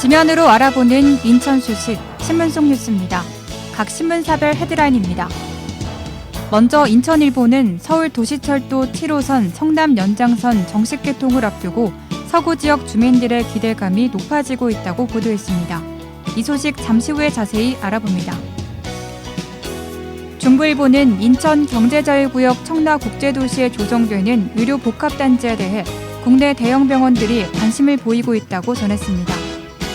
지면으로 알아보는 인천 소식 신문 속 뉴스입니다. 각 신문사별 헤드라인입니다. 먼저 인천일보는 서울 도시철도 7호선 성남 연장선 정식 개통을 앞두고 서구 지역 주민들의 기대감이 높아지고 있다고 보도했습니다. 이 소식 잠시 후에 자세히 알아봅니다. 중부일보는 인천 경제자유구역 청라국제도시에 조성되는 의료 복합단지에 대해 국내 대형 병원들이 관심을 보이고 있다고 전했습니다.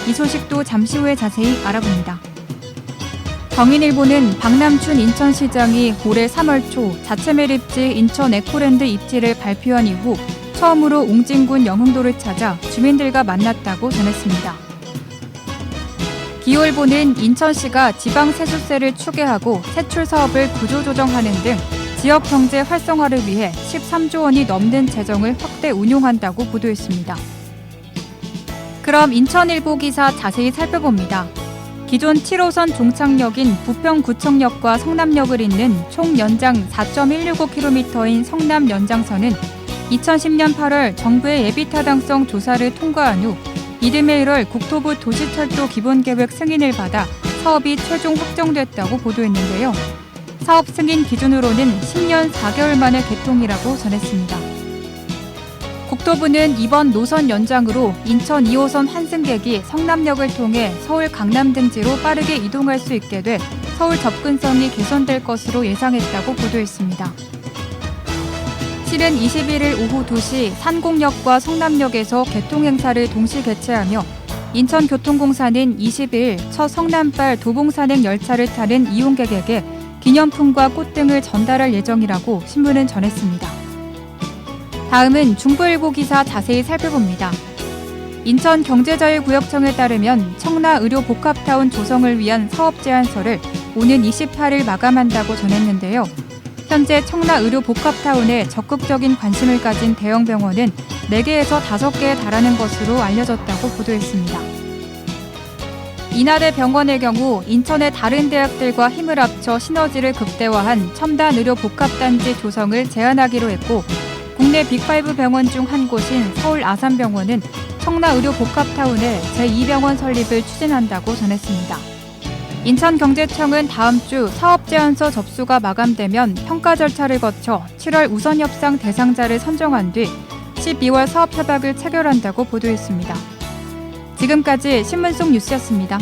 이 소식도 잠시 후에 자세히 알아봅니다. 경인일보는 박남춘 인천시장이 올해 3월 초 자체 매립지 인천 에코랜드 입지를 발표한 이후 처음으로 옹진군 영흥도를 찾아 주민들과 만났다고 전했습니다. 기후일보는 인천시가 지방 세수세를 추계하고 세출 사업을 구조조정하는 등 지역 경제 활성화를 위해 13조 원이 넘는 재정을 확대 운용한다고 보도했습니다. 그럼 인천일보 기사 자세히 살펴봅니다. 기존 7호선 종착역인 부평구청역과 성남역을 잇는 총 연장 4.165km인 성남 연장선은 2010년 8월 정부의 예비타당성 조사를 통과한 후 이듬해 1월 국토부 도시철도 기본계획 승인을 받아 사업이 최종 확정됐다고 보도했는데요. 사업 승인 기준으로는 10년 4개월 만의 개통이라고 전했습니다. 국토부는 이번 노선 연장으로 인천 2호선 환승객이 성남역을 통해 서울 강남 등지로 빠르게 이동할 수 있게 돼 서울 접근성이 개선될 것으로 예상했다고 보도했습니다. 실은 21일 오후 2시 산곡역과 성남역에서 개통 행사를 동시 개최하며 인천교통공사는 20일 첫 성남발 도봉산행 열차를 타는 이용객에게 기념품과 꽃 등을 전달할 예정이라고 신문은 전했습니다. 다음은 중부일보 기사 자세히 살펴봅니다. 인천 경제자유구역청에 따르면 청라 의료 복합타운 조성을 위한 사업 제안서를 오는 28일 마감한다고 전했는데요. 현재 청라 의료 복합타운에 적극적인 관심을 가진 대형 병원은 4개에서 5개에 달하는 것으로 알려졌다고 보도했습니다. 인하대 병원의 경우 인천의 다른 대학들과 힘을 합쳐 시너지를 극대화한 첨단 의료 복합단지 조성을 제안하기로 했고 국내 빅5 병원 중 한 곳인 서울 아산병원은 청라 의료 복합타운에 제2병원 설립을 추진한다고 전했습니다. 인천경제청은 다음 주 사업 제안서 접수가 마감되면 평가 절차를 거쳐 7월 우선 협상 대상자를 선정한 뒤 12월 사업 협약을 체결한다고 보도했습니다. 지금까지 신문 속 뉴스였습니다.